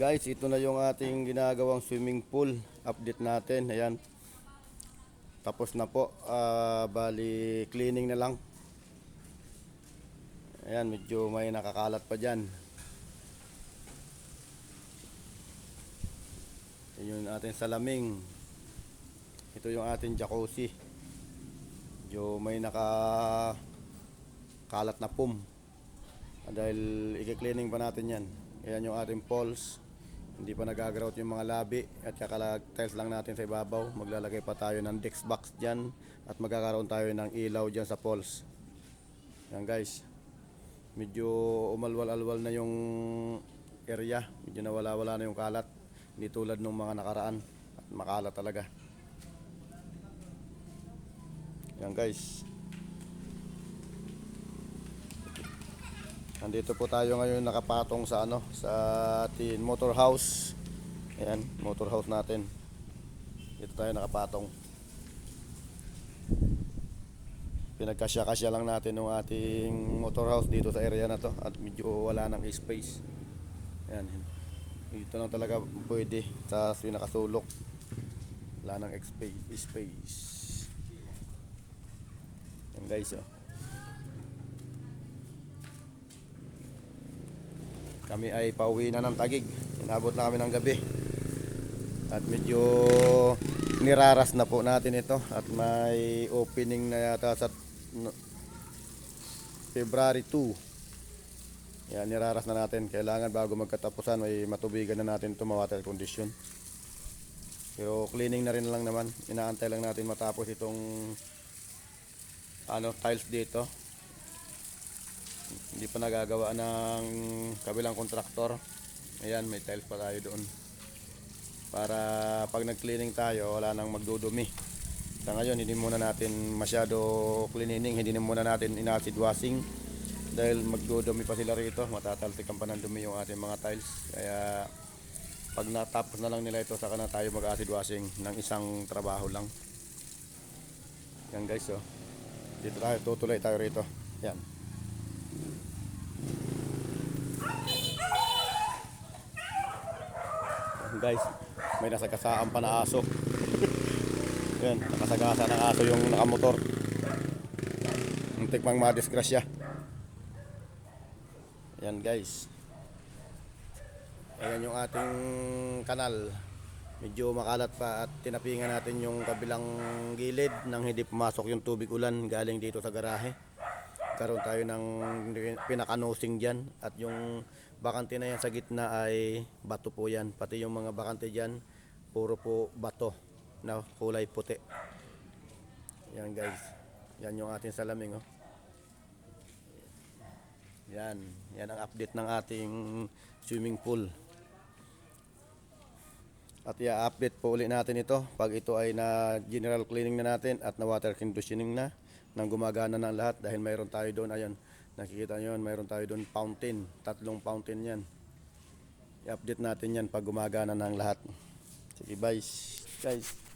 Guys, ito na yung ating ginagawang swimming pool. Update natin. Ayan. Tapos na po. Ah, bali, cleaning na lang. Ayan, medyo may nakakalat pa dyan. Yun yung ating salaming. Ito yung ating jacuzzi. Medyo may naka kalat na pum. Ah, Dahil i-cleaning pa natin yan. Ayan yung ating poles. Hindi pa nagagrout yung mga labi. At kakalag tiles lang natin sa ibabaw. Maglalagay pa tayo ng dex box dyan. At magkakaroon tayo ng ilaw dyan sa poles. Yan guys. Medyo umalwal-alwal na yung area. Medyo nawala-wala na yung kalat. Hindi tulad nung mga nakaraan. At makalat talaga. Yan guys. Nandito po tayo ngayon nakapatong sa ano sa ating motor house. Ayan, motor house natin. Dito tayo nakapatong. Pinagkasya-kasya lang natin ng ating motor house dito sa area na to at medyo wala nang space. Ayan. Dito lang talaga pwede sa pinakasulok. Wala nang space. Yan guys, oh. Kami ay pauwi na ng tagig. Inabot na kami ng gabi. At medyo niraras na po natin ito. At may opening na yata sa February 2. Yan, niraras na natin. Kailangan bago magkatapusan, may matubigan na natin ito, water condition. Pero cleaning na rin lang naman. Inaantay lang natin matapos itong ano, tiles dito hindi pa nagagawa ng kabilang kontraktor. Ayan may tiles pa tayo doon. Para pag nag-cleaning tayo wala nang magdudumi. Sa ngayon hindi muna natin masyado cleaning hindi na muna natin in-acid washing. Dahil magdudumi pa sila rito matatalsikan pa ng dumi yung ating mga tiles. Kaya pag natapos na lang nila ito saka na tayo mag-acid washing ng isang trabaho lang. Yan guys oh. Dito tayo tutuloy tayo rito. Yan guys. May nasagasaan pa na aso. Yan nakasagasa ng aso yung nakamotor. Muntik pang madisgrasya yan guys. Ayan yung ating kanal. Medyo makalat pa at tinapingan natin yung kabilang gilid nang hindi pumasok yung tubig ulan galing dito sa garahe karoon tayo ng pinakanosing dyan. At yung bakante na yan sa gitna ay bato po yan. Pati yung mga bakante dyan puro po bato na kulay puti. Yan guys. Yan yung ating salaming oh. yan. Yan ang update ng ating swimming pool. At i-update po ulit natin ito pag ito ay na general cleaning na natin at na water conditioning na nang gumagana na lahat dahil mayroon tayo doon. Ayun nakikita nyo yun mayroon tayo doon fountain. Tatlong fountain yan. I-update natin yan pag gumagana na ang lahat. Sige bye. Guys